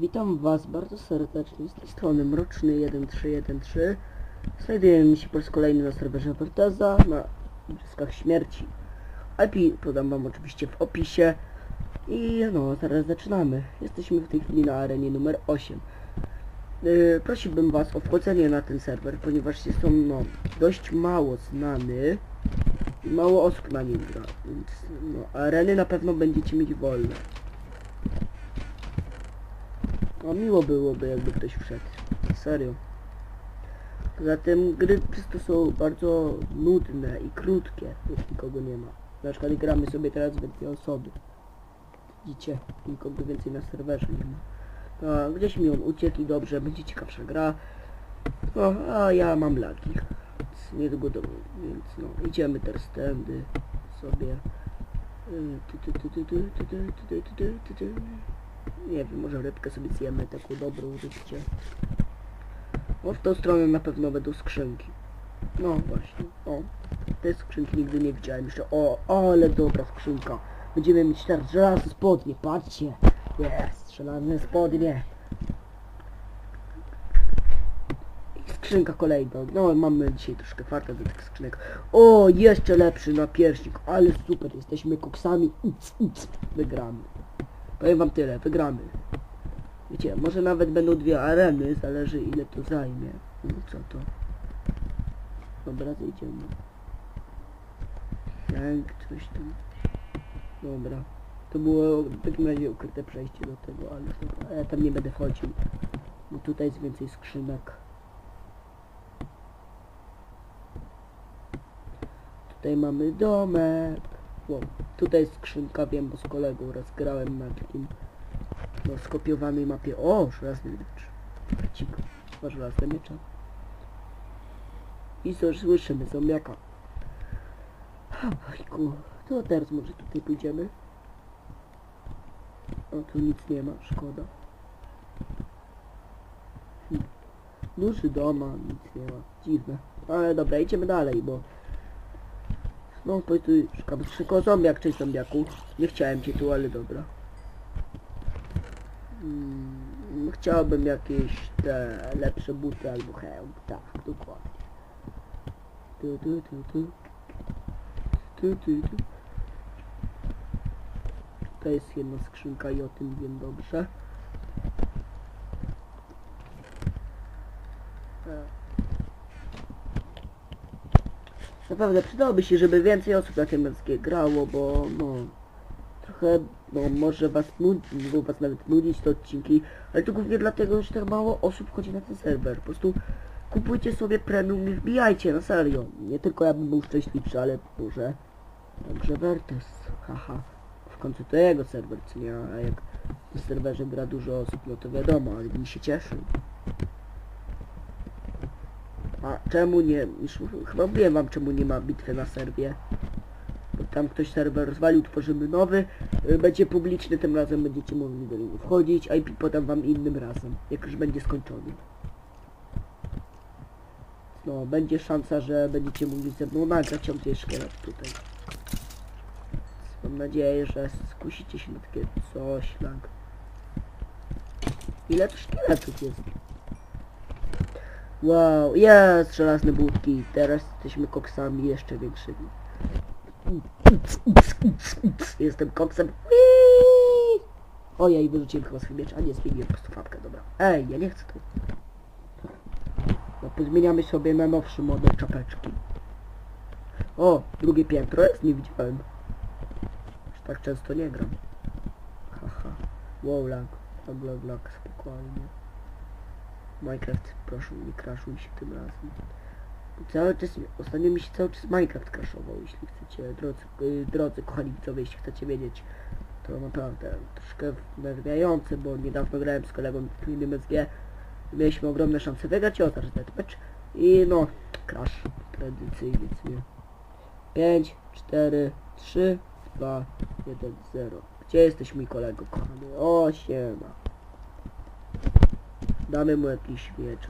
Witam Was bardzo serdecznie z tej strony Mroczny 1313 Znajdujemy się po raz kolejny na serwerze Verteza na Igrzyskach Śmierci IP podam Wam oczywiście w opisie i no, zaraz zaczynamy. Jesteśmy w tej chwili na arenie numer 8 yy, Prosiłbym Was o wchodzenie na ten serwer, ponieważ jest on no, dość mało znany mało osób na nim gra, więc no, areny na pewno będziecie mieć wolne. No miło byłoby jakby ktoś wszedł. Serio. Poza tym gry przez są bardzo nudne i krótkie, jak nikogo nie ma. Na przykład gramy sobie teraz we dwie osoby. Widzicie, nikogo więcej na serwerze nie ma. No, gdzieś mi on uciekł i dobrze, będzie ciekawsza gra. No, a ja mam lagi. Więc niedługo do więc no, idziemy teraz tędy sobie. Nie wiem, może rybkę sobie zjemy, taką dobrą rybcie. O, w tą stronę na pewno będą skrzynki. No właśnie, o. Te skrzynki nigdy nie widziałem jeszcze. O, ale dobra skrzynka. Będziemy mieć teraz żelazne spodnie, patrzcie. Jest, żelazne spodnie. skrzynka kolejna. No mamy dzisiaj troszkę farta do tych skrzynek. O, jeszcze lepszy na pierśnik, ale super, jesteśmy koksami. Uc, uc, wygramy. Powiem wam tyle, wygramy. Wiecie, może nawet będą dwie areny, zależy ile to zajmie. No co to? Dobra, zejdziemy. Jak coś tam. Dobra. To było w takim razie ukryte przejście do tego, ale dobra, ja tam nie będę wchodził. Bo tutaj jest więcej skrzynek. Tutaj mamy domek. Wow. Tutaj jest skrzynka, wiem, bo z kolegą raz grałem na takim no, skopiowanej mapie. O, żelazny miecz. Cik. O, żelazne miecze. I co, słyszymy zombiaka. Ojku, to teraz może tutaj pójdziemy. O, tu nic nie ma, szkoda. Hm. Duży dom, a nic nie ma. Dziwne. Ale dobra, idziemy dalej, bo... No, to tu szukam tylko zombiak, cześć zombiaku. Nie chciałem cię tu, ale dobra. Mm, chciałbym jakieś te lepsze buty albo hełm. Tak, dokładnie. Tu, tu, tu, tu. Tu, tu, tu. To jest jedna skrzynka i o tym wiem dobrze. E. Naprawdę przydałoby się, żeby więcej osób na tym MSG grało, bo no trochę no może was nudzić, mogą was nawet nudzić te odcinki, ale to głównie dlatego, że tak mało osób wchodzi na ten serwer. Po prostu kupujcie sobie premium i wbijajcie, na serio. Nie tylko ja bym był szczęśliwszy, ale może także Vertes, haha. W końcu to jego serwer, co nie, a jak na serwerze gra dużo osób, no to wiadomo, ale mi się cieszy. Czemu nie? Już chyba wiem wam czemu nie ma bitwy na serwie. Bo tam ktoś serwer rozwalił, tworzymy nowy. y, Będzie publiczny, tym razem będziecie mogli do niego wchodzić, IP podam wam innym razem, jak już będzie skończony. No, będzie szansa, że będziecie mogli ze mną nagrać on szkielet tutaj. Mam nadzieję, że skusicie się na takie coś, tak. Ile tu szkieletów jest? Wow, jest żelazne budki. Teraz jesteśmy koksami jeszcze większymi. Jestem koksem. Ojej, wyrzuciłem chyba swój miecz, a nie zmieniłem po prostu fabkę, dobra. Ej, ja nie chcę tu. No, pozmieniamy sobie na nowszy model czapeczki. O, drugie piętro jest? Nie widziałem. Aż tak często nie gram. Haha. Wow, lag. Lag, lag, lag, spokojnie. Minecraft, proszę nie crashuj się tym razem. Cały czas, ostatnio mi się cały czas Minecraft crashował, jeśli chcecie, drodzy, y, drodzy kochani widzowie, jeśli chcecie wiedzieć, to naprawdę troszkę wnerwiające, bo niedawno grałem z kolegą w innym SG, mieliśmy ogromne szanse wygrać i otarć deathmatch i no, crash tradycyjnie, co nie. 5, 4, 3, 2, 1, 0. Gdzie jesteś mój kolego kochany? O, siema. Damy mu jakiś miecz.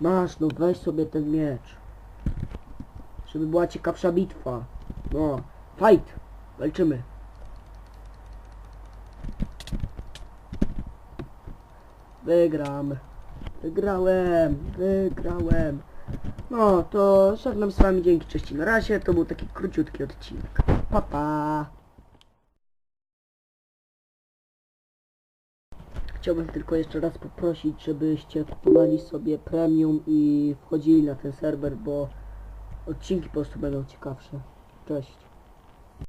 Masz, no weź sobie ten miecz. Żeby była ciekawsza bitwa. No, fight! Walczymy. Wygram. Wygrałem, wygrałem. No, to żegnam z wami, dzięki, cześć na razie. To był taki króciutki odcinek. Pa, pa. Chciałbym tylko jeszcze raz poprosić, żebyście kupowali sobie premium i wchodzili na ten serwer, bo odcinki po prostu będą ciekawsze. Cześć.